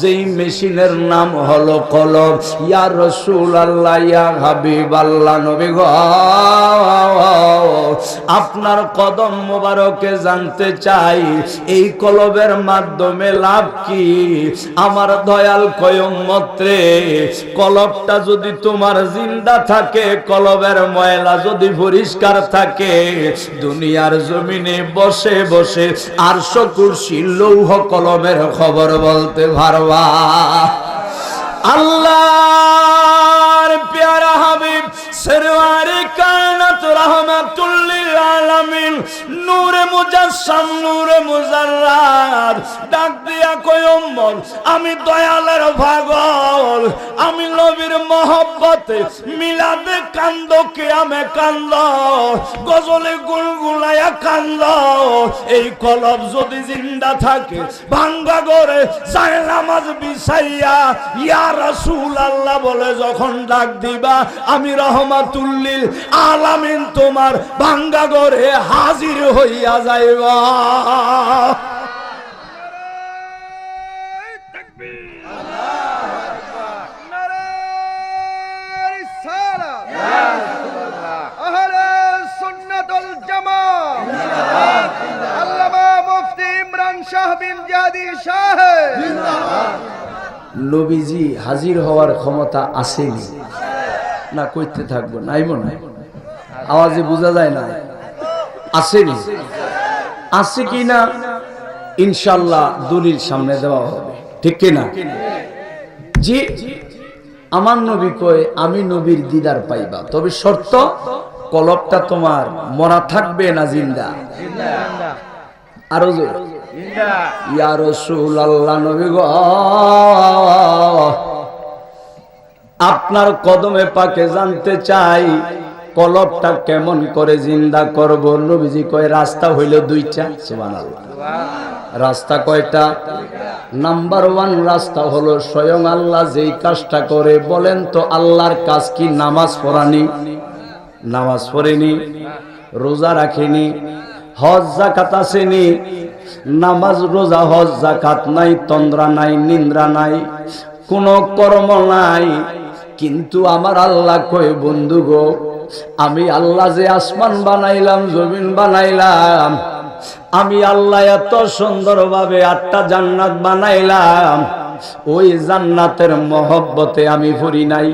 যেই মেশিনের নাম হলো কলম। ইয়া রসুল আল্লাহ ইয়া হাবিব আল্লাহ নবী গো। আপনার কদম মোবারকে জানতে চাই, এই কলবের মাধ্যমে লাভ কি? আমার দয়াল কয়ম মত্রে কলবটা যদি তোমার জিন্দা থাকে কলবের ময়লা যদি পরিষ্কার থাকে, দুনিয়ার জমিনে বসে বসে আরশো কুরসি লৌহ কলমের খবর বলতে পারবা। আল্লাহর প্যারা হাবিব সরওয়ারে কায়নাত রাহমাতুল্লিল আলামিন নূরে মুজাসসাম, নূরে মুজাররাত ডাক দিয়া কই উম্মত আমি দয়ালের পাগল, আমি নবীর মহব্বতে মিলাদে কান্দ, কিয়ামে কান্দ, গজলে গুলগুলায়া কান্দ। এই কলব যদি জিন্দা থাকে, ভাঙ্গা করে যায় নামাজ বিছাইয়া, ইয়া রাসূল আল্লাহ বলে যখন ডাক দিবা, আমি রহমাতুল্লিল আলামিন তোমার ভাঙ্গা করে হাজির হইয়া যাইবা। নবীজি হাজির হওয়ার ক্ষমতা আসেনি। না কইতে থাকব নাই মনে হয়? আওয়াজে বোঝা যায় না। আসেনি। আছে কি না? ইনশাল্লাহ দলিল সামনে দেওয়া হবে। ঠিক কি না জি, আমার নবী কয়, আমি নবীর দিদার পাইবা। তবে শর্ত, কলবটা তোমার মরা থাকবে না জিন্দা? আরও জোরে। আপনার কদমে পাকে জানতে চাই কলবটা কেমন করে জিন্দা করব? নবীজি কয়, রাস্তা হইল দুইটা। রাস্তা কয়টা? নাম্বার ওয়ান রাস্তা হলো স্বয়ং আল্লাহ যেই কাজটা করে। বলেন তো আল্লাহর কাজ কি? নামাজ পড়ানি? নামাজ পড়েনি। রোজা রাখেনি? হজ, জাকাত আসেনি? নামাজ, রোজা, হজ, জাকাত নাই, তন্দ্রা নাই, নিন্দ্রা নাই, কোনো কর্ম নাই। কিন্তু আমার আল্লাহ কয়, বন্ধু গো আমি আল্লাহ যে আসমান বানাইলাম, জমিন বানাইলাম। আমি আল্লাহ এত সুন্দরভাবে আটটা জান্নাত বানাইলাম। ওই জান্নাতের মহব্বতে আমি ফুরি নাই।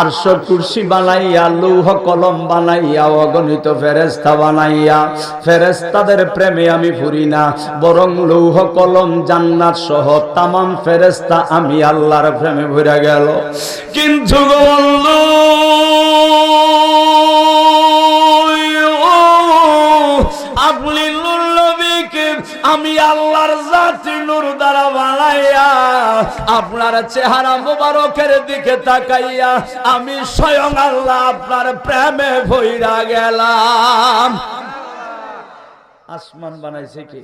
আরশ কুরসি বানাইয়া, লৌহ কলম বানাইয়া, অগণিত ফেরেস্তা বানাইয়া ফেরেস্তাদের প্রেমে আমি ফুরি না। বরং লৌহ কলম, জান্নাত সহ তামাম ফেরেস্তা আমি আল্লাহর প্রেমে ভরে গেল। কিন্তু বন্ধু আপনার চেহারা মোবারকের দিকে তাকাইয়া আমি স্বয়ং আল্লাহ আপনার প্রেমে ভইরা গেলাম। আসমান বানাইছে কি?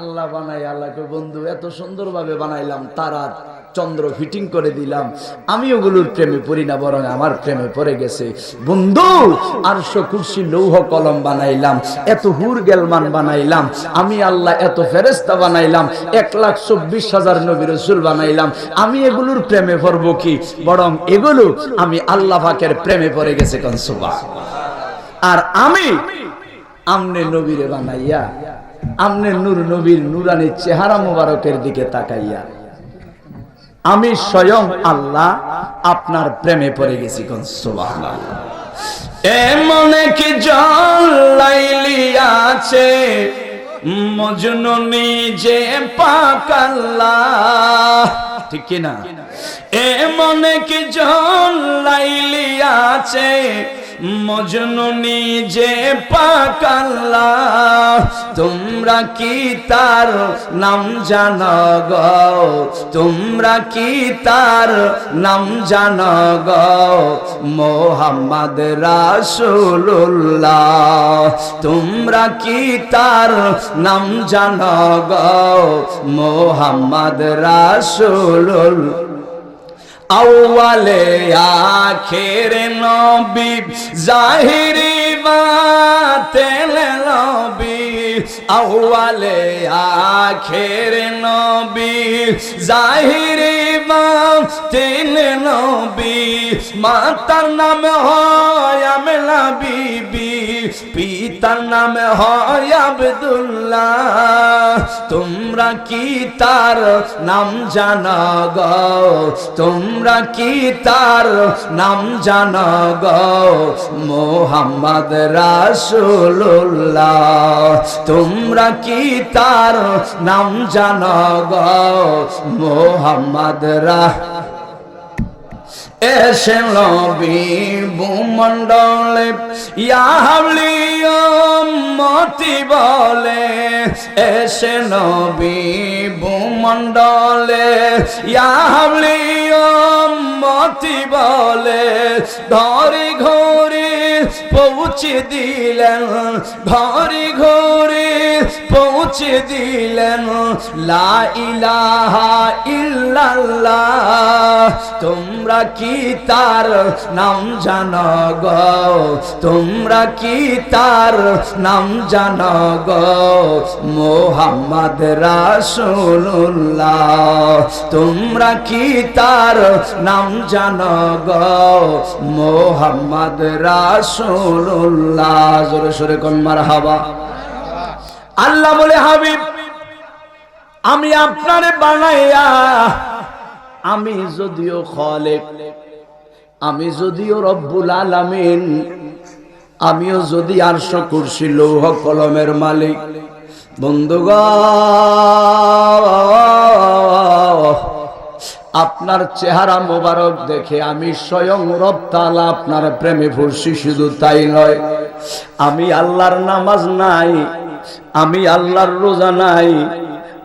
আল্লাহ বানাই আল্লাহকে বন্ধু, এত সুন্দরভাবে বানাইলাম তারা চন্দ্র ফিটিং করে দিলাম। আমি ওগুলোর প্রেমে পড়ি না, বরং আমার প্রেমে পড়ে গেছে। বন্ধু, আরশো কুরসি লৌহ কলম বানাইলাম, এত হুর গেলমান বানাইলাম, আমি আল্লাহ এত ফেরেস্তা বানাইলাম, এক লাখ চব্বিশ হাজার নবী রসুল বানাইলাম, আমি এগুলোর প্রেমে পড়ব কি? বরং এগুলো আমি আল্লাহ পাকের প্রেমে পড়ে গেছে কনসুবা আর আমি আমনে নবীরে বানাইয়া আমনে নূর নবীর নুরানি চেহারা মোবারকের দিকে তাকাইয়া, আমি স্বয়ং আল্লাহ আপনার প্রেমে পড়ে গেছি এমন কি জল লাইলি আছে? মজনু নিজে পাকাল্লা ঠিক না এমন কি জল লাইলি আছে? মজনু নিজে পাকাল্লা তোমরা কি তার নাম জানো তোমরা কি তার নাম জানো গো? মোহাম্মদ রাসূলুল্লাহ। তোমরা কি তার নাম জানো গো? মোহাম্মদ রাসূলুল্লাহ। আউয়ালে আখের নবী, জাহিরি বাতেল নবী। আউয়ালে আখের নবী, জাহিরি তিন নবী। মাতার নাম হয় আমেলা বিবি। পিতার নাম হয় আবদুল্লাহ। তোমরা কি তার নাম জানা তোমরা কি তার নাম জানা মোহাম্মদ রাসূলুল্লাহ। তোমরা কি তার নাম জানা মোহাম্মদ রা এসে নবী ভূমণ্ডলে ইয়াবলি মতি বলে। এসে নবী ভূমণ্ডলে ইয়াবলি মতি বলে। ধরে ঘরে পৌঁছে দিলেন, ঘরে ঘরে পৌঁছে দিলেন। লা ইলাহা ইল্লাল্লাহ, তোমরা কি তার নাম জানো গো? তোমরা কি তার নাম জানো গো? মোহাম্মদ রাসূলুল্লাহ, তোমরা কি তার নাম জানো গো? মোহাম্মদ রাসূলুল্লাহ, জোরে সোরে কোন মারহাবা। আল্লাহ বলে, হাবিব, আমি আপনারে বানাইয়া, আমি যদিও খলেক আমি যদিও রব্বুল আলামিন, আমিও যদি আরশ কুরসি লৌহ কলমের মালিক বন্ধুগ আপনার চেহারা মোবারক দেখে আমি স্বয়ং রব তাআলা আপনার প্রেমে পড়ছি শুধু তাই নয়, আমি আল্লাহর নামাজ নাই, আমি আল্লাহর রোজা নাই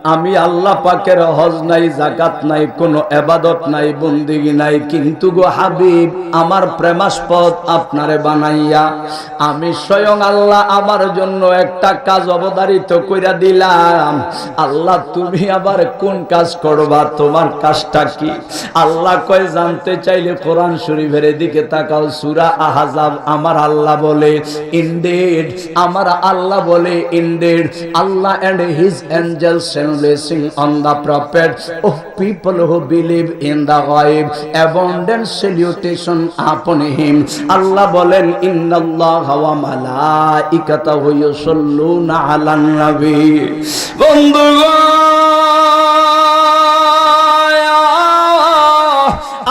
আমি আল্লাহ পাকের হজ নাই জাকাত নাই, কোনো এবাদত নাই, বন্দিগি নাই, কিন্তু গো হাবিব, আমার প্রেমাস্পদ আপনারে বানাইয়া আমি স্বয়ং আল্লাহ আমার জন্য একটা কাজ অবধারিত কইরা দিলাম। আল্লাহ, তুমি আবার কোন কাজ করবা? তোমার কাজটা কি? আল্লাহ কয়, জানতে চাইলে কোরআন শরীফের দিকে তাকাও, সুরা আহাজাব, আমার আল্লাহ বলে, ইনডেড, আমার আল্লাহ বলে, indeed, Allah and his send blessing on the prophet of people who believe in the ghaib abundant salutation upon him Allah বলেন ইন্নাল্লাহ ওয়া মালাইকাতাহু ইউসাল্লুনা আলান নবী বন্ধুগণ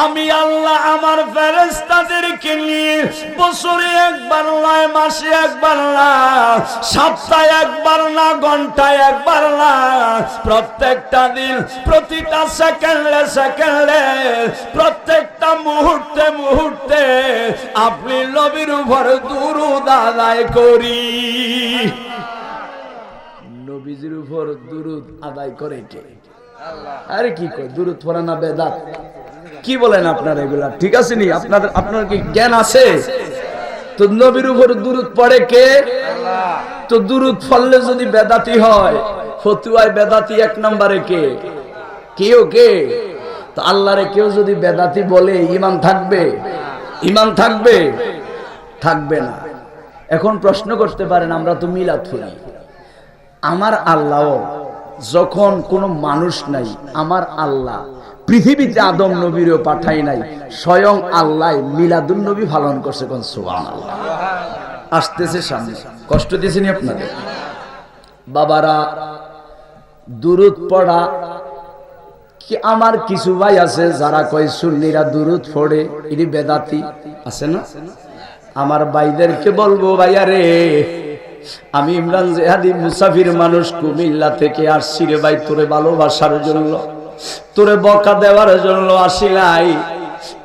আমি আল্লাহ আমার ফেরেস্তাদেরকে নিয়ে বছরে একবার নয়, মাসে একবার না, সপ্তাহে একবার না, ঘন্টায় একবার না, প্রত্যেকটা দিন, প্রতিটা সেকেন্ডে সেকেন্ডে, প্রত্যেকটা মুহূর্তে মুহূর্তে আপনি নবীর উপর দুরুদ আদায় করি। নবীজির উপর দুরুদ আদায় করে কে? আরে কি কয়? দূরত পড়া না বেদাত? কি বলেন আপনারা এগুলা? ঠিক আছে নি? আপনাদের আপনার কি জ্ঞান আছে? তো নবীর উপর দূরত পড়ে কে? তো দূরত ফললে যদি বেদাতি হয়, ফতুয়ায় বেদাতি এক নম্বরে কে? কেউ কে? তো আল্লাহরে কেউ যদি বেদাতি বলে ইমান থাকবে? ইমান থাকবে? থাকবে না। এখন প্রশ্ন করতে পারেন, আমরা তো মিলাদ করি। আমার আল্লাহ যখন কোনো মানুষ নাই, আমার আল্লাহ পৃথিবীতে আদম নবীরও পাঠাই নাই, স্বয়ং আল্লাহ মিলাদুল নবী পালন করছে কোন আসতেছে সামনে, কষ্ট দিয়েছেনি আপনাদের? বাবারা, দুরুদ পড়া, কি আমার কিছু ভাই আছে যারা কয় সুন্নিরা দুরুদ পড়ে, ইনি বেদাতি, আছে না? আমার ভাইদেরকে বলব ভাইয়া রে, আমি ইমরান জেহাদি মুসাফির মানুষ কুমিল্লা থেকে আসছি রে ভাই, তোরে ভালোবাসার জন্য। তোরে বকা দেওয়ার জন্য আসি নাই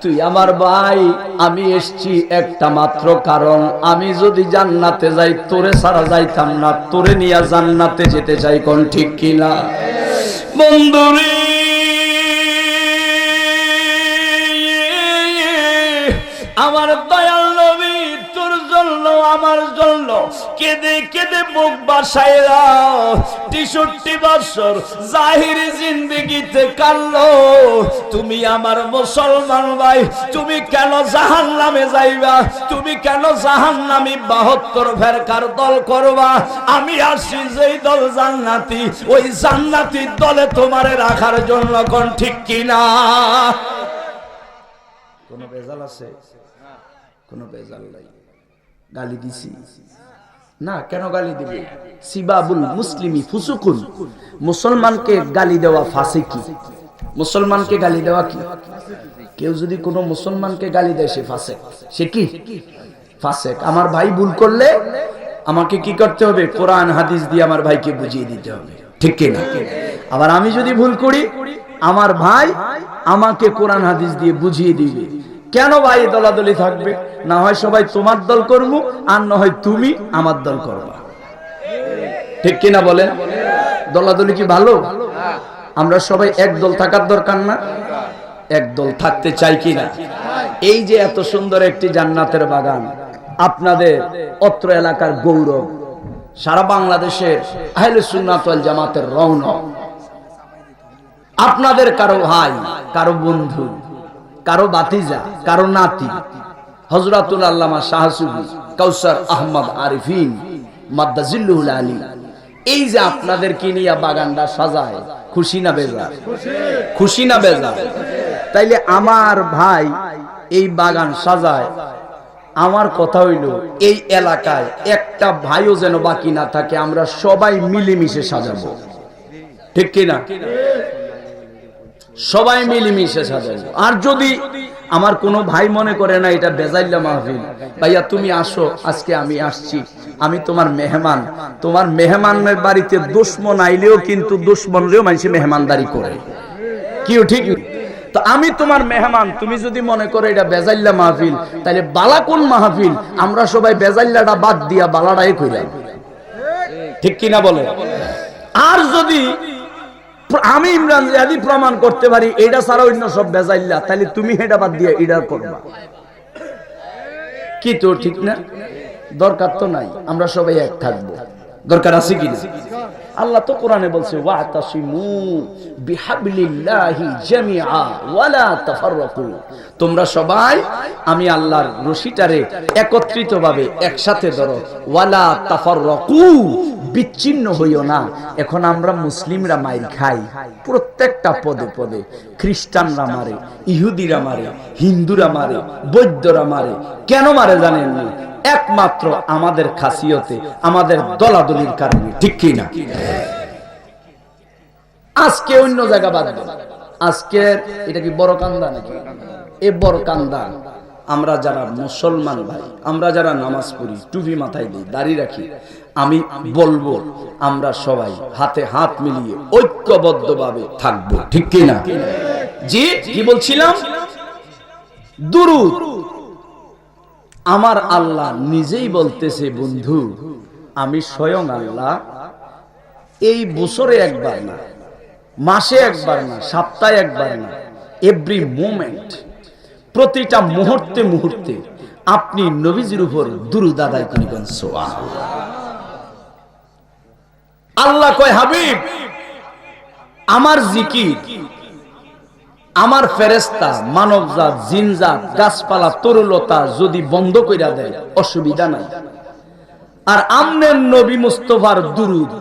তুই আমার ভাই, আমি এসছি একটা মাত্র কারণ। আমি যদি জান্নাতে যাই, তোরে সারা যাইতাম না। তোরে নিয়ে জান্নাতে যেতে চাই, কোন ঠিক কিনা বন্ধুরে, আমার দয়াল নবী, তোর জন্য, আমার জন্য কেঁদে কেঁদে মুখ বাসাইলা তেষট্টি বছর জাহিরি জিন্দিগিতে কাল্লো তুমি আমার মুসলমান ভাই, তুমি কেন জাহান নামে যাইবা? তুমি কেন জাহান নামি বাহাত্তর ফেরকার দল করবা? আমি আসছি যেই দল জান্নাতি, ওই জান্নাতির দলে তোমারে রাখার জন্য কোন ঠিক কিনা? কোনো বেজাল আছে? কোনো বেজাল নাই। গালি দিছি। না, কেন গালি দিবে? সিবাবুল মুসলিমি ফুসুকুন। মুসলমানকে গালি দেওয়া ফাঁসে কি? মুসলমানকে গালি দেওয়া কি? কেউ যদি কোনো মুসলমানকে গালি দেয়, সে ফাঁসে সে কি? ফাসেক। আমার ভাই ভুল করলে আমাকে কি করতে হবে? কোরআন, হাদিস দিয়ে আমার ভাইকে বুঝিয়ে দিতে হবে। ঠিক কি না আবার আমি যদি ভুল করি, আমার ভাই আমাকে কোরআন, হাদিস দিয়ে বুঝিয়ে দিবে। কেন ভাই দলাদলি থাকবে? না হয় সবাই তোমার দল করব আর না হয় তুমি আমার দল করবা। ঠিক কিনা বলেন? দলাদলি কি ভালো? আমরা সবাই এক দল থাকার দরকার না। এক দল থাকতে চাই কিনা এই যে এত সুন্দর একটি জান্নাতের বাগান, আপনাদের অত্র এলাকার গৌরব, সারা বাংলাদেশের আহলে সুন্নাত ওয়াল জামাতের রৌনক আপনাদের কারও ভাই, কারও বন্ধু কারও বাতিজা, কারও নাতি। হজরতুল আল্লামা শাহসুবি কৌসর আহমদ আরিফিন মাদ্দাজিল্লুল আলী। এই যে আপনাদেরকে নিয়ে বাগানটা সাজায়, খুশি না বেজা খুশি না বেজা তাইলে আমার ভাই এই বাগান সাজায়। আমার কথা হইল, এই এলাকায় একটা ভাইও যেন বাকি না থাকে, আমরা সবাই মিলেমিশে সাজাবো। ঠিক কিনা? সবাই মিলেমিশে সাজাবো আর যদি আমার কোনো ভাই মনে করে না, এটা বেজাইল্লা মাহফিল। ভাইয়া, তুমি আসো, আজকে আমি আসছি। আমি তোমার মেহমান। তোমার মেহমানের বাড়িতে দুশ্মন আইলেও কিন্তু দুশ্মনরেও মানুষ মেহমানদারি করে। কিও ঠিক? তো আমি তোমার মেহমান, তুমি যদি মনে করো এটা বেজাইল্লা মাহফিল, তাহলে বালা কোন মাহফিল? আমরা সবাই বেজাইল্লাটা বাদ দিয়া বালাটাই কইলাম ঠিক কিনা বলে? আর যদি আমি ইমরান যদি প্রমাণ করতে পারি, এটা ছাড়া অন্য সব বেজাইল্লা তাহলে তুমি এটা বাদ দিয়ে এটা করবা। কি তো ঠিক না? দরকার তো নাই, আমরা সবাই এক থাকব। দরকার আছে কি না? আল্লাহ তো কোরআনে বলছে, ওয়াতাসিমু বিহাবলিল্লাহি জামিআ ওয়ালা তাফাররাকু। তোমরা সবাই আমি আল্লাহর রশিটারে একত্রিতভাবে একসাথে ধরো, ওয়ালা তাফাররাকু বিচ্ছিন্ন হইও না। এখন আমরা মুসলিমরা মাইর খাই। প্রত্যেকটা পদে পদে। খ্রিস্টানরা মারে, ইহুদিরা মারে, হিন্দুরা মারে বৌদ্ধরা মারে। কেন মারে জানেন না? একমাত্র আমাদের খাসিয়তে, আমাদের দলাদলির কারণে। ঠিক কি না? আজকে অন্য জায়গা বাদ। আজকের, এটা কি বড় কান্দা নাকি? এ বড় কান্দা। আমরা যারা মুসলমান ভাই, আমরা যারা নামাজ পড়ি, টুপি মাথায় দিই, দাড়ি রাখি, আমি বলব, আমরা সবাই হাতে হাত মিলিয়ে ঐক্যবদ্ধভাবে থাকব, ঠিক কি না? জি, কি বলছিলাম? দুরুদ। আমার আল্লাহ নিজেই বলতেছে, বন্ধু, আমি স্বয়ং আল্লাহ, এই বছরে একবার না, মাসে একবার না, সপ্তাহে একবার না এভরি মোমেন্ট প্রতিটা মুহূর্তে মুহূর্তে আপনি নবীজির উপর দুরুদ আদায় করিবেন আল্লাহ কয়, হাবিব, আমার জিকির, আমার ফেরেস্তা মানবজাত, জিনজাত, গাছপালা, তরুলতা যদি বন্ধ কইরা দেয়, অসুবিধা নাই। আর আমনের নবী মুস্তফার দুরুদ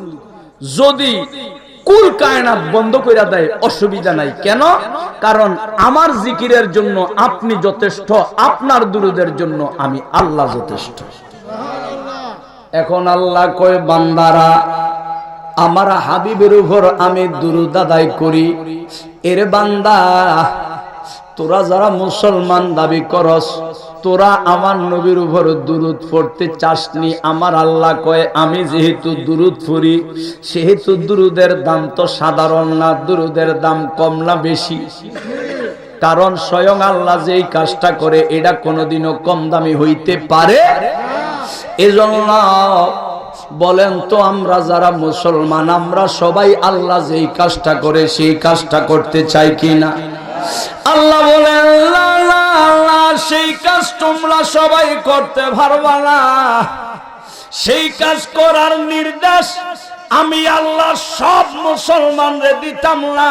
যদি কুল কায়নাত বন্ধ করে দেয়, অসুবিধা নাই। কেন? কারণ আমার জিকিরের জন্য আপনি যথেষ্ট, আপনার দুরুদের জন্য আমি আল্লাহ যথেষ্ট। এখন আল্লাহ কয়, বান্দারা, আমার হাবিবের উপর আমি দুরুদ আদায় করি। এর বান্দা তোরা যারা মুসলমান দাবি করস, তোরা আমার নবীর উপর দুরুদ পড়তে চাসনি। আমার আল্লাহ কয়, আমি যেহেতু দুরুদ পড়ি, সেহেতু দুরুদের দাম তো সাধারণ না, দুরুদের দাম কম না বেশি। কারণ স্বয়ং আল্লাহ যেই কাজটা করে, এটা কোনোদিনও কম দামি হইতে পারে। এজন্য বলেন তো, আমরা যারা মুসলমান, আমরা সবাই আল্লাহ যেই কাজটা করে, সেই কাজটা করতে চাই কি না আল্লাহ বলে "লা, লা, লা, সেই কাজ তোমরা সবাই করতে পারবা না। সেই কাজ করার নির্দেশ আমি আল্লাহ সব মুসলমানরে দিতাম না।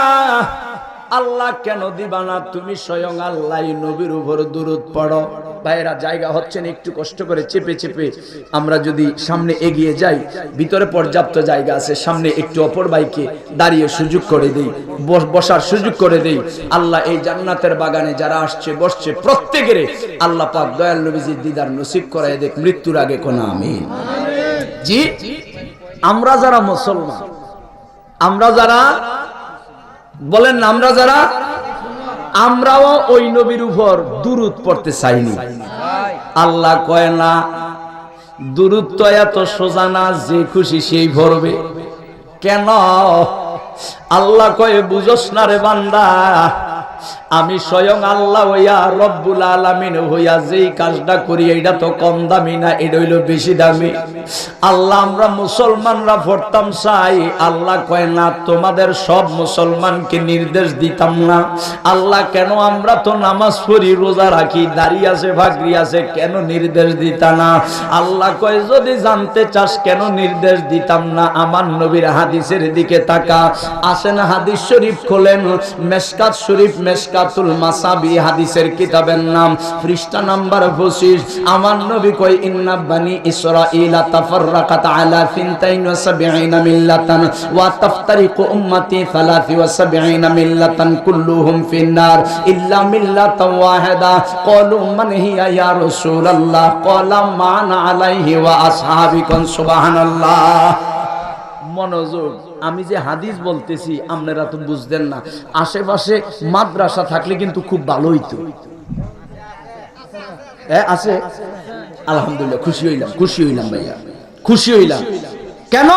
আল্লাহ কেন দিবা না? তুমি স্বয়ং আল্লাহ নবীর উপর দূরত পড়ো। ভাইরা জায়গা হচ্ছে না, একটু কষ্ট করে চেপে চেপে আমরা যদি সামনে এগিয়ে যাই, ভিতরে পর্যাপ্ত জায়গা আছে, সামনে একটু অপর বাইকে দাঁড়িয়ে সুযোগ করে দেই বসার সুযোগ করে দেই। আল্লাহ এই জান্নাতের বাগানে যারা আসছে, বসছে, প্রত্যেকের আল্লাহ পাক দয়াল নবীজির দিদার নসিব করায় দেখ, মৃত্যুর আগে কোন, আমিন। জি, আমরা যারা মুসলমান, আমরা যারা, বলেন আমরা যারা আমরাও ওই নবীর উপর দুরুদ পড়তে চাইনি। আল্লাহ কয় না, দুরুদ তো এত সোজা না, যে খুশি সেই ভরবে। কেন? আল্লাহ কয়ে, বুঝস না রে বান্দা আমি স্বয়ং আল্লাহ হইয়া রব্বুল আলামিন হইয়া যেই কাজটা করি এটা তো কম দামি না, এটা হইল বেশি দামি। আল্লাহ আমরা মুসলমানরা পড়তাম চাই আল্লাহ কয় না, তোমাদের সব মুসলমানকে নির্দেশ দিতাম না। আল্লাহ কেন আমরা তো নামাজ পড়ি, রোজা রাখি দাঁড়িয়ে আছে, ভাগরি আছে, কেন নির্দেশ দিতা না? আল্লাহ কয়, যদি জানতে চাস কেন নির্দেশ দিতাম না? আমার নবীর হাদিসের দিকে তাকা। আসেন হাদিস শরীফ খোলেন মেসকাত শরীফ মেসকাতুল মাসাবি, হাদিসের কিতাবের নাম। পৃষ্ঠা নাম্বার 25 আমার নবী কয়, ইন্না বানি ইসরাঈলা তাফাররাকাত আলা 72 মিল্লাতান ওয়া তাফতারিকু উম্মতি 73 মিল্লাতান কুল্লুহুম ফিন্নার। ইল্লা মিল্লাতান ওয়াহিদা। ক্বালু মান হিয়া ইয়া রাসূলুল্লাহ? ক্বালা মান আলাইহি ওয়া আসহাবিকুম। সুবহানাল্লাহ। মনোযোগ। আমি যে হাদিস বলতেছি, আপনারা তো বুঝতেন না। আশেপাশে মাদ্রাসা থাকলে কিন্তু খুব ভালো হইতো। হ্যাঁ আছে? আলহামদুলিল্লাহ, খুশি হইলাম খুশি হইলাম ভাইয়া। খুশি হইলাম। কেন?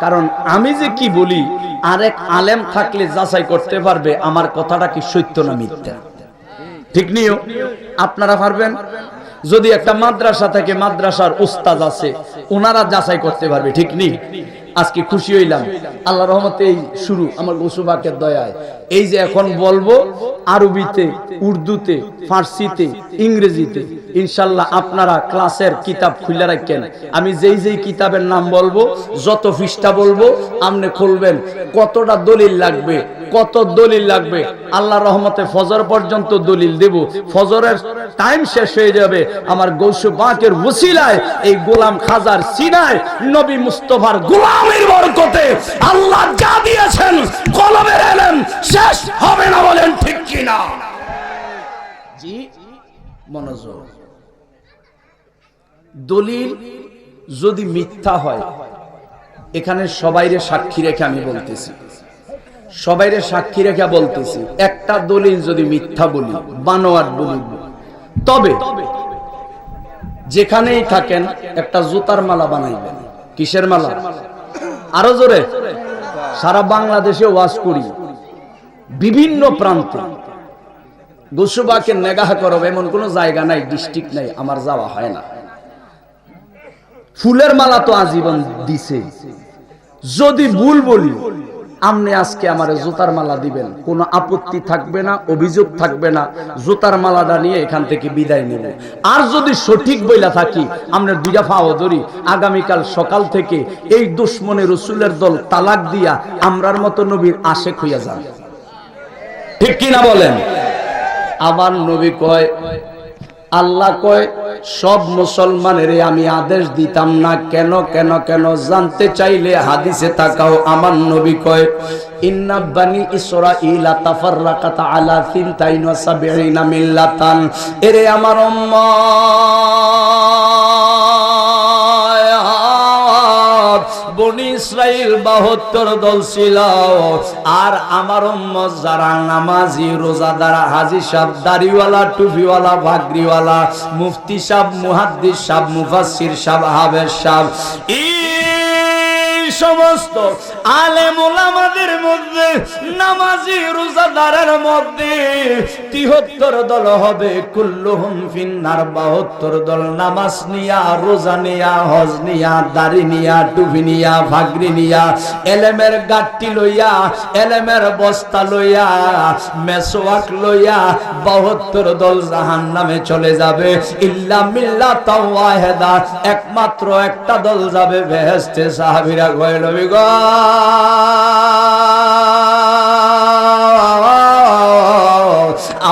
কারণ আমি যে কি বলি, আরেক আলেম থাকলে যাচাই করতে পারবে, আমার কথাটা কি সত্য না মিথ্যা? ঠিক নিও। আপনারা পারবেন? যদি একটা মাদ্রাসা থেকে, মাদ্রাসার উস্তাদ আছে ওনারা যাচাই করতে পারবে, ঠিক নেই? আজকে খুশি হইলাম। আল্লাহ রহমতেই শুরু আমার গোসুবাকের দয়ায়। এই যে এখন বলব, আরবিতে, উর্দুতে, ফার্সিতে, ইংরেজিতে, ইনশাল্লাহ আপনারা ক্লাসের কিতাব খুলে রাখেন। আমি যেই যেই কিতাবের নাম বলব, যত পৃষ্ঠা বলব, আপনি খুলবেন। কতটা দলিল লাগবে? কত দলিল লাগবে? আল্লাহ রহমতে ফজর পর্যন্ত দলিল দেব। ফজরের টাইম শেষ হয়ে যাবে। আমার গৌসু বাঁকের ওসিলায়, এই গোলাম খাজার সিনায়, নবী মুস্তফার গোলামের বরকতে আল্লাহ যা দিয়েছেন কলমের এলেন শেষ হবে না বলেন ঠিক কিনা? জি, মনোযোগ। দলিল যদি মিথ্যা হয়, এখানে সবাইরে সাক্ষী রেখে আমি বলতেছি। সবাইরে সাক্ষী রেখে বলতেছি, একটা দলিল যদি মিথ্যা বলি, বানোয়ার বলি তবে যেখানেই থাকেন, একটা জুতার মালা বানাইবেন। কিসের মালা? আরও জোরে। সারা বাংলাদেশে ওয়াজ করি। বিভিন্ন প্রান্তে। গোসুবাকে নেগাহ করব এমন কোন জায়গা নাই, ডিস্ট্রিক্ট নাই, আমার যাওয়া হয় না। ফুলের মালা তো আজীবন দিছে। যদি ভুল বলি আপনি আজকে আমার জুতার মালা দিবেন। কোনো আপত্তি থাকবে না, অভিযোগ থাকবে না, জুতার মালাটা নিয়ে এখান থেকে বিদায় নেব। আর যদি সঠিক বইলা থাকি আমরা দুইটা ফাও ধরি, আগামীকাল সকাল থেকে এই দুশ্মনে রসুলের দল তালাক দিয়া আমরার মতো নবীর আশেক হইয়া যান। ঠিক কিনা বলেন? আমার নবী কয়, আল্লাহ কয়, সব মুসলমানের আমি আদেশ দিতাম না, কেন কেন কেন জানতে চাইলে হাদিসে তাকাও। আমার নবী কয়, ইন্না বানি ইসরাঈলা তাফাররাকাত আলা সিনতাইন ওয়া সাবঈনা মিল্লাতান। এরে আমার উম্মত! বনি ইসরাইল বাহাত্তর দল ছিল। আর আমার উম্মত যারা নামাজি, রোজাদার, হাজি সাহ দাড়িওয়ালা, টুপিওয়ালা, ভাগরিওয়ালা, মুফতি সাহ মুহাদ্দিস সাহ মুফাসির সাহ হাবের সাহ সমস্ত আলেম ওলামাদের মধ্যে, নামাজি রোজাদারের মধ্যে তিহত্তর দল হবে। কুল্লুহুম ফিন্নার, বাহাত্তর দল নামাজ নিয়া, রোজা নিয়া, হজ নিয়া, দাড়ি নিয়া, টুপি নিয়া ভাগরি নিয়া, এলেমের গাঠটি লইয়া, এলেমের বস্তা লইয়া মেসোয়াক লইয়া বাহাত্তর দল জাহান নামে চলে যাবে। ইল্লা মিল্লা তাওয়াহেদা একমাত্র একটা দল যাবে বেহেস্তে সাহাবিরা কয় নবী গো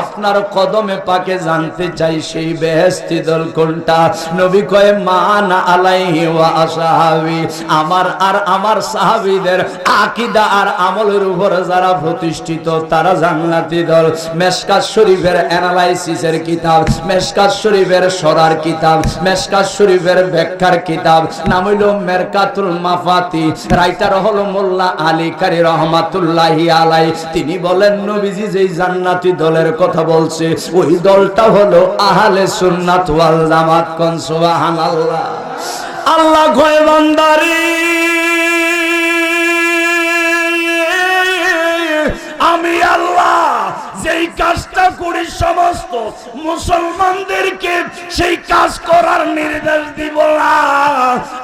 আপনার কদমে পাকে জানতে চাই সেই বেহেস্তি দল কোনটা? নবী কয়ে মান আলাইহি ওয়া আসহাবি আমার আর আমার সাহাবীদের আকীদা আর আমলের উপর যারা প্রতিষ্ঠিত, তারা জান্নাতি দল। মেশকাত শরীফের অ্যানালাইসিসের কিতাব, মেশকাত শরীফের সরার কিতাব, মেশকাত শরীফের ব্যাখ্যার কিতাব। নাম হইল মেরকাতুল মাফাতি। রাইটার হলো মোল্লা আলী কারি রহমাতুল্লাহি আলাই তিনি বলেন, নবীজি যেই জান্নাতি দলের কথা বলছে। ওই দলটা হলো আহালে সুন্নাত ওয়াল জামাত কোন সুবহানাল্লাহ। আল্লাহ কয় কাজটা করি সমস্ত মুসলমানদেরকে সেই কাজ করার নির্দেশ দিব না।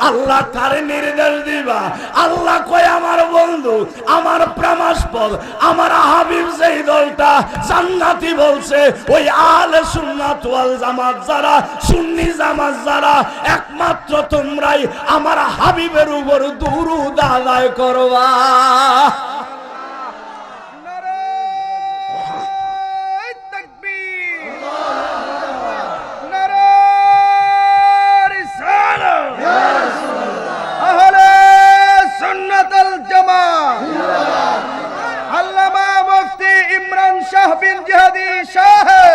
আল্লাহ কারে নির্দেশ দিবা। আল্লাহ কয়, আমার বন্ধু, আমার প্রেমাস্পদ, আমার হাবিব যেই দলটা জান্নাতি বলছে, ওই আলে সুন্নাত ওয়াল জামাত যারা, সুন্নি জামাত যারা, একমাত্র তোমরাই আমার হাবিবের উপর দুরুদ আদায় করবা।